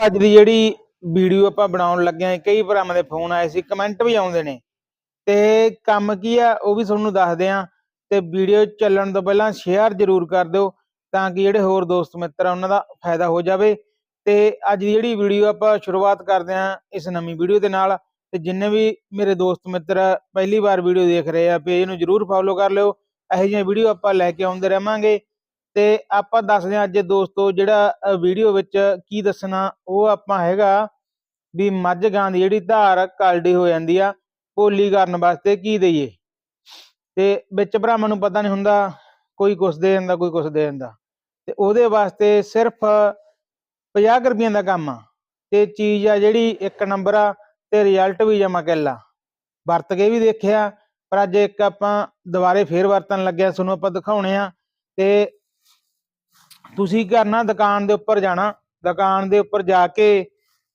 ਅੱਜ ਦੀ ਜਿਹੜੀ ਵੀਡੀਓ ਆਪਾਂ ਬਣਾਉਣ ਲੱਗੇ ਆ, ਕਈ ਭਰਾਵਾਂ ਦੇ ਫੋਨ ਆਏ ਸੀ ਕਮੈਂਟ ਵੀ ਆਉਂਦੇ ਨੇ। ਤੇ ਕੰਮ ਕੀ ਆ, ਉਹ ਵੀ ਤੁਹਾਨੂੰ ਦੱਸਦੇ ਆ। ਤੇ ਵੀਡੀਓ ਚੱਲਣ ਤੋਂ ਪਹਿਲਾਂ ਸ਼ੇਅਰ ਜ਼ਰੂਰ ਕਰ ਦਿਓ, ਤਾਂ ਕਿ ਜਿਹੜੇ ਹੋਰ ਦੋਸਤ ਮਿੱਤਰ ਆ, ਉਹਨਾਂ ਦਾ ਫਾਇਦਾ ਹੋ ਜਾਵੇ। ਤੇ ਅੱਜ ਦੀ ਜਿਹੜੀ ਵੀਡੀਓ ਆਪਾਂ ਸ਼ੁਰੂਆਤ ਕਰਦੇ ਆ, ਇਸ ਨਵੀਂ ਵੀਡੀਓ ਦੇ ਨਾਲ। ਤੇ ਜਿੰਨੇ ਵੀ ਮੇਰੇ ਦੋਸਤ ਮਿੱਤਰ ਪਹਿਲੀ ਵਾਰ ਵੀਡੀਓ ਦੇਖ ਰਹੇ ਆ, ਪੇਜ ਨੂੰ ਜ਼ਰੂਰ ਫੋਲੋ ਕਰ ਲਿਓ। ਇਹੋ ਜਿਹੀਆਂ ਵੀਡੀਓ ਆਪਾਂ ਲੈ ਕੇ ਆਉਂਦੇ ਰਹਾਂਗੇ। ਤੇ ਆਪਾਂ ਦੱਸਦੇ ਹਾਂ ਅੱਜ ਦੋਸਤੋ ਜਿਹੜਾ ਵੀਡੀਓ ਵਿੱਚ ਕੀ ਦੱਸਣਾ, ਉਹ ਆਪਾਂ ਹੈਗਾ ਵੀ ਮੱਝ ਗਾਂ ਦੀ ਜਿਹੜੀ ਧਾਰ ਕਾਲਡੀ ਹੋ ਜਾਂਦੀ ਆ, ਪੋਲੀ ਕਰਨ ਵਾਸਤੇ ਕੀ ਦਈਏ? ਤੇ ਵਿੱਚ ਭਰਾਵਾਂ ਨੂੰ ਪਤਾ ਨਹੀਂ ਹੁੰਦਾ ਕੋਈ ਕੁਛ ਦੇ ਦਿੰਦਾ, ਕੋਈ ਕੁਛ ਦੇ ਦਿੰਦਾ। ਤੇ ਉਹਦੇ ਵਾਸਤੇ ਸਿਰਫ 50 ਰੁਪਈਆਂ ਦਾ ਕੰਮ ਆ। ਤੇ ਚੀਜ਼ ਆ ਜਿਹੜੀ ਇੱਕ ਨੰਬਰ ਆ ਤੇ ਰਿਜ਼ਲਟ ਵੀ ਜਮਾ ਕੱਲਾ ਵਰਤ ਕੇ ਵੀ ਦੇਖਿਆ, ਪਰ ਅੱਜ ਇੱਕ ਆਪਾਂ ਦੁਬਾਰੇ ਫੇਰ ਵਰਤਣ ਲੱਗਿਆ, ਤੁਹਾਨੂੰ ਆਪਾਂ ਦਿਖਾਉਣੇ ਆ। ਤੇ ਤੁਸੀਂ ਕਰਨਾ ਦੁਕਾਨ ਦੇ ਉੱਪਰ ਜਾਣਾ, ਦੁਕਾਨ ਦੇ ਉੱਪਰ ਜਾ ਕੇ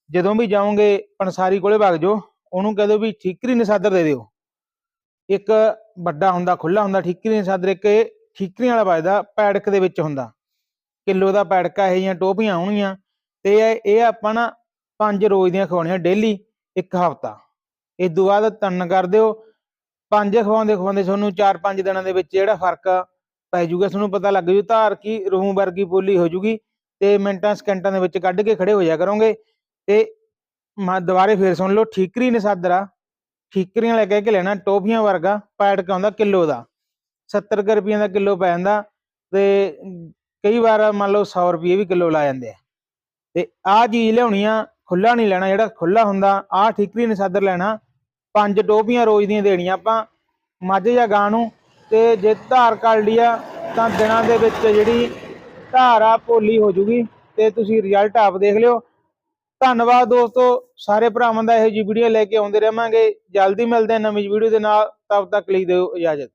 ਜਦੋਂ ਵੀ ਜਾਓਗੇ ਪੰਸਾਰੀ ਕੋਲੇ ਵਗ ਜਾਓ, ਉਹਨੂੰ ਕਹਿ ਦਿਓ ਵੀ ਠੀਕਰੀ ਨਸਾਦਰ ਦੇ ਦਿਓ। ਇੱਕ ਵੱਡਾ ਹੁੰਦਾ ਖੁੱਲਾ ਹੁੰਦਾ, ਠੀਕਰੀ ਨਸਾਦਰ ਇੱਕ ਇਹ ਠੀਕਰੀਆਂ ਵਾਲਾ ਵੱਜਦਾ, ਪੈੜਕ ਦੇ ਵਿੱਚ ਹੁੰਦਾ। ਕਿਲੋ ਦਾ ਪੈੜਕਾ ਇਹ ਜੀਆਂ ਟੋਪੀਆਂ ਆਉਣਗੀਆਂ ਤੇ ਇਹ- ਇਹ ਆਪਾਂ ਨਾ ਪੰਜ ਰੋਜ਼ ਦੀਆਂ ਖਵਾਉਣੀਆਂ ਡੇਲੀ, ਇੱਕ ਹਫਤਾ। ਇਸ ਤੋਂ ਬਾਅਦ ਤਨ ਕਰ ਦਿਓ। ਪੰਜ ਖਵਾਉਂਦੇ ਖਵਾਉਂਦੇ ਤੁਹਾਨੂੰ 4-5 ਦਿਨਾਂ ਦੇ ਵਿੱਚ ਜਿਹੜਾ ਫ਼ਰਕ ਆ ਪੈ ਜਾਊਗਾ ਤੁਹਾਨੂੰ ਪਤਾ ਲੱਗ ਜੂ, ਧਾਰ ਕੀ, ਰੂਹ ਵਰਗੀ ਪੋਲੀ ਹੋ ਜੂਗੀ ਤੇ ਮਿੰਟਾਂ, ਸਕਿੰਟਾਂ ਦੇ ਵਿੱਚ ਕੱਢ ਕੇ ਖੜੇ ਹੋ ਜਾ ਕਰੋਗੇ ਤੇ ਮੈਂ, ਦੁਬਾਰੇ ਫੇਰ ਸੁਣ ਲਓ, ਠੀਕਰੀ ਨਸਾਦਰਾ ਠੀਕਰੀਆਂ ਲੈ ਕੇ ਲੈਣਾ, ਟੋਫੀਆਂ ਵਰਗਾ, ਪੈਟ ਕੇ ਆਉਂਦਾ ਕਿਲੋ ਦਾ 70 ਕੁ ਰੁਪਈਆਂ ਦਾ ਕਿਲੋ ਪੈ ਜਾਂਦਾ ਤੇ ਕਈ ਵਾਰ ਮੰਨ ਲਓ 100 ਰੁਪਏ ਵੀ ਕਿਲੋ ਲਾ ਜਾਂਦੇ ਆ। ਤੇ ਆਹ ਚੀਜ਼ ਲਿਆਉਣੀ ਆ ਖੁੱਲਾ ਨਹੀਂ ਲੈਣਾ, ਜਿਹੜਾ ਖੁੱਲਾ ਹੁੰਦਾ, ਆਹ ਠੀਕਰੀ ਨਸਾਦਰ ਲੈਣਾ, ਪੰਜ ਟੋਪੀਆਂ ਰੋਜ਼ ਦੀਆਂ ਦੇਣੀਆਂ ਆਪਾਂ, ਮੱਝ ਜਾਂ ਗਾਂ ਨੂੰ ਤੇ ਜੇ ਧਾਰ ਕੱਢ ਆ ਤਾਂ ਦਿਨਾਂ ਦੇ ਵਿੱਚ ਜਿਹੜੀ ਧਾਰ ਆ ਭੋਲੀ ਹੋ ਜੂਗੀ ਤੇ ਤੁਸੀਂ ਰਿਜ਼ਲਟ ਆਪ ਦੇਖ ਲਿਓ। ਧੰਨਵਾਦ ਦੋਸਤੋ, ਸਾਰੇ ਭਰਾਵਾਂ ਦਾ ਇਹੋ ਜਿਹੀ ਵੀਡੀਓ ਲੈ ਕੇ ਆਉਂਦੇ ਰਹਾਂਗੇ। ਜਲਦੀ ਮਿਲਦੇ ਹਾਂ ਨਵੀਂ ਵੀਡੀਓ ਦੇ ਨਾਲ। ਤਬ ਤੱਕ ਲਈ ਦਿਓ ਇਜਾਜ਼ਤ।